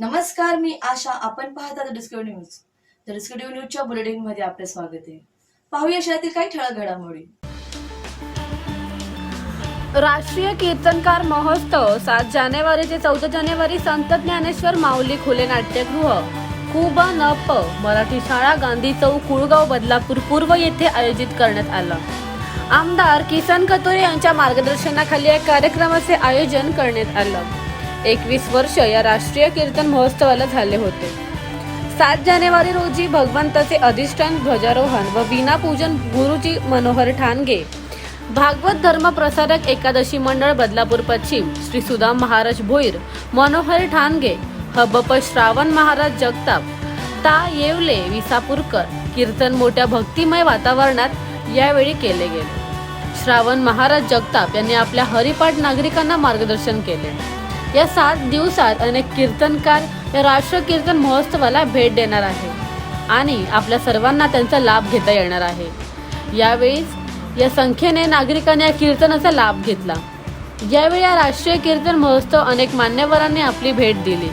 नमस्कार मी आशा. आपण पाहता द डिस्कवरी न्यूज तर डिस्कवरी न्यूजच्या बुलेटिनमध्ये आपले स्वागत आहे. पाहूया शहरातील काही ठळक घडामोडी. राष्ट्रीय कीर्तनकार महोत्सव सात जानेवारी ते चौदा जानेवारी संत ज्ञानेश्वर माऊली खुले नाट्यगृह कुब न प मराठी शाळा गांधी चौक कुळगाव बदलापूर पूर्व येथे आयोजित करण्यात आलं. आमदार किसन कतोरे यांच्या मार्गदर्शनाखाली या कार्यक्रमाचे आयोजन करण्यात आलं. एकवीस वर्ष या राष्ट्रीय कीर्तन महोत्सवाला झाले होते. सात जानेवारी रोजी भगवंताचे अधिष्ठान ध्वजारोहण व वीणा पूजन गुरुजी मनोहर ठाणगे भागवत धर्म प्रसारक एकादशी मंडळ बदलापूर पश्चिम श्री सुदाम महाराज भोईर मनोहर ठाणगे हबप श्रावण महाराज जगताप ता येवले विसापूरकर कीर्तन मोठ्या भक्तिमय वातावरणात यावेळी केले गेले. श्रावण महाराज जगताप यांनी आपल्या हरिपाठ नागरिकांना मार्गदर्शन केले. या सात दिवसात अनेक कीर्तनकार या राष्ट्र कीर्तन महोत्सवाला भेट देणार आहे आणि आपल्या सर्वांना त्यांचा लाभ घेता येणार आहे. यावेळी या संख्येने नागरिकांनी या कीर्तनाचा लाभ घेतला. यावेळी या राष्ट्रीय कीर्तन महोत्सव अनेक मान्यवरांनी आपली भेट दिली.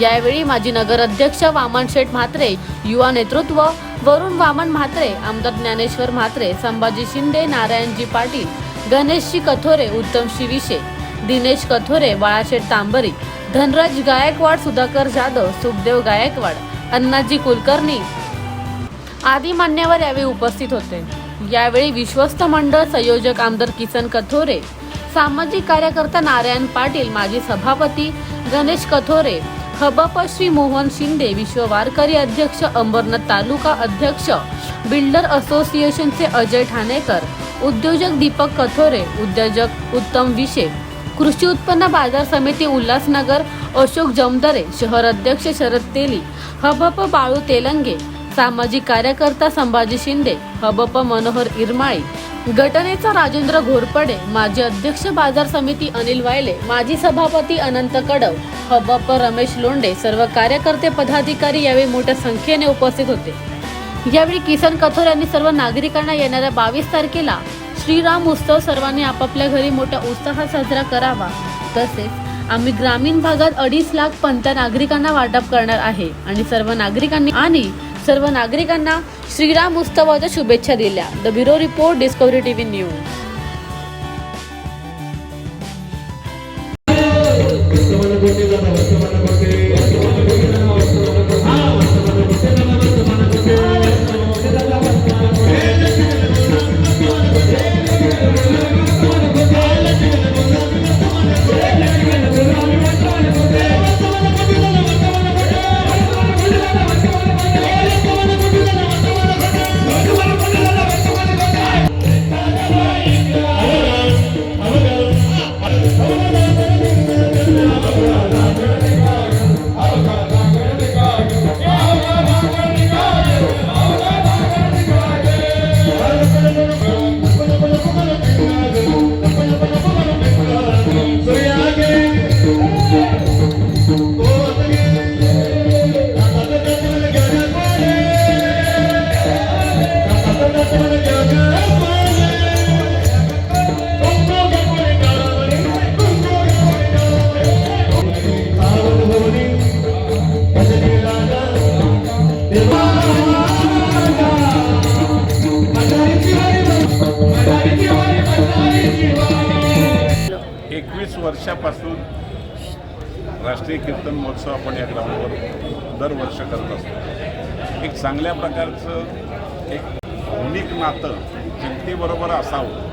यावेळी माजी नगराध्यक्ष वामन शेठ म्हात्रे युवा नेतृत्व वरुण वामन म्हात्रे आमदार ज्ञानेश्वर म्हात्रे संभाजी शिंदे नारायणजी पाटील गणेशजी कथोरे उत्तम शिविशे दिनेश कथोरे बाळाशेठ तांबरी धनराज गायकवाड सुधाकर जाधव सुखदेव गायकवाड अण्णाजी कुलकर्णी आदी मान्यवर यावेळी उपस्थित होते. यावेळी विश्वस्त मंडळ संयोजक आमदार किसन कथोरे सामाजिक कार्यकर्ता नारायण पाटील माजी सभापती गणेश कथोरे हबप श्री मोहन शिंदे विश्व वारकरी अध्यक्ष अंबरनाथ तालुका अध्यक्ष बिल्डर असोसिएशनचे अजय ठाणेकर उद्योजक दीपक कथोरे उद्योजक उत्तम विशे कृषी उत्पन्न बाजार समिती उल्हासनगर अशोक जमदरे शहर अध्यक्ष शरद तेली हबप बाळू तेलंगे सामाजिक कार्यकर्ता संभाजी शिंदे हबप मनोहर इरमाळी गटनेचा राजेंद्र घोरपडे माजी अध्यक्ष बाजार समिती अनिल वायले माजी सभापती अनंत कडव हबप रमेश लोंडे सर्व कार्यकर्ते पदाधिकारी यावेळी मोठ्या संख्येने उपस्थित होते. यावेळी किसन कथोर यांनी सर्व नागरिकांना येणाऱ्या बावीस तारखेला श्रीराम उत्सव सर्वांनी आपापल्या घरी मोठ्या उत्साहात साजरा करावा. तसेच आम्ही ग्रामीण भागात अडीच लाख पंत नागरिकांना वाटप करणार आहे आणि सर्व नागरिकांनी आणि सर्व नागरिकांना श्रीराम उत्सवाच्या शुभेच्छा दिल्या. The bureau report discovery TV news. वर्षापासून राष्ट्रीय कीर्तन महोत्सव आपण या ग्राउंडवर दरवर्ष करत असतो. एक चांगल्या प्रकारचं एक भावनिक नातं जनतेबरोबर असावं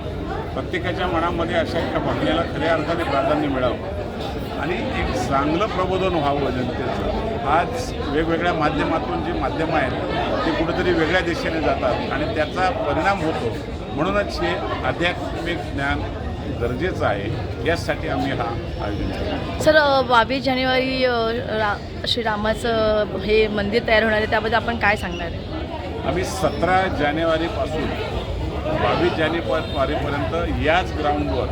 प्रत्येकाच्या मनामध्ये अशा एका भावनेला खऱ्या अर्थाने प्राधान्य मिळावं आणि एक चांगलं प्रबोधन व्हावं जनतेचं. आज वेगवेगळ्या माध्यमातून जी माध्यमं आहेत ते कुठेतरी वेगळ्या दिशेने जातात आणि त्याचा परिणाम होतो. म्हणूनच हे आध्यात्मिक ज्ञान गरजेचं आहे. यासाठी आम्ही हा आयोजन केला. सर बावीस जानेवारी रा श्रीरामाचं हे मंदिर तयार होणार आहे. त्याबद्दल आपण काय सांगणार आहे? आम्ही सतरा जानेवारीपासून बावीस जानेवारीपर्यंत याच ग्राउंडवर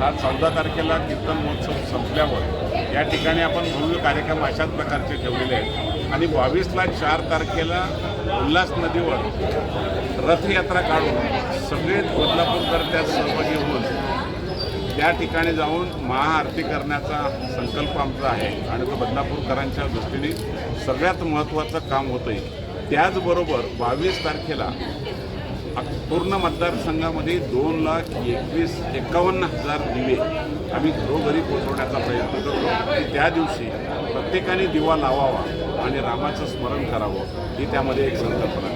हा चौदा तारखेला कीर्तन महोत्सव संपल्यावर या ठिकाणी आपण भव्य कार्यक्रम अशाच प्रकारचे ठेवलेले आहेत. आणि बावीसला चार तारखेला उल्हास नदीवर रथयात्रा काढून सगळे बदलापूरकर त्यात सहभागी त्या ठिकाणी जाऊन महाआरती करण्याचा संकल्प आमचा आहे आणि तो बदलापूरकरांच्या दृष्टीने सगळ्यात महत्त्वाचं काम होतं आहे त्याचबरोबर बावीस तारखेला पूर्ण मतदारसंघामध्ये दोन लाख एकवीस एकावन्न हजार दिवे आम्ही घरोघरी पोचवण्याचा प्रयत्न करतो. आणि त्या दिवशी प्रत्येकाने दिवा लावावा आणि रामाचं स्मरण करावं ही त्यामध्ये एक संकल्पना आहे.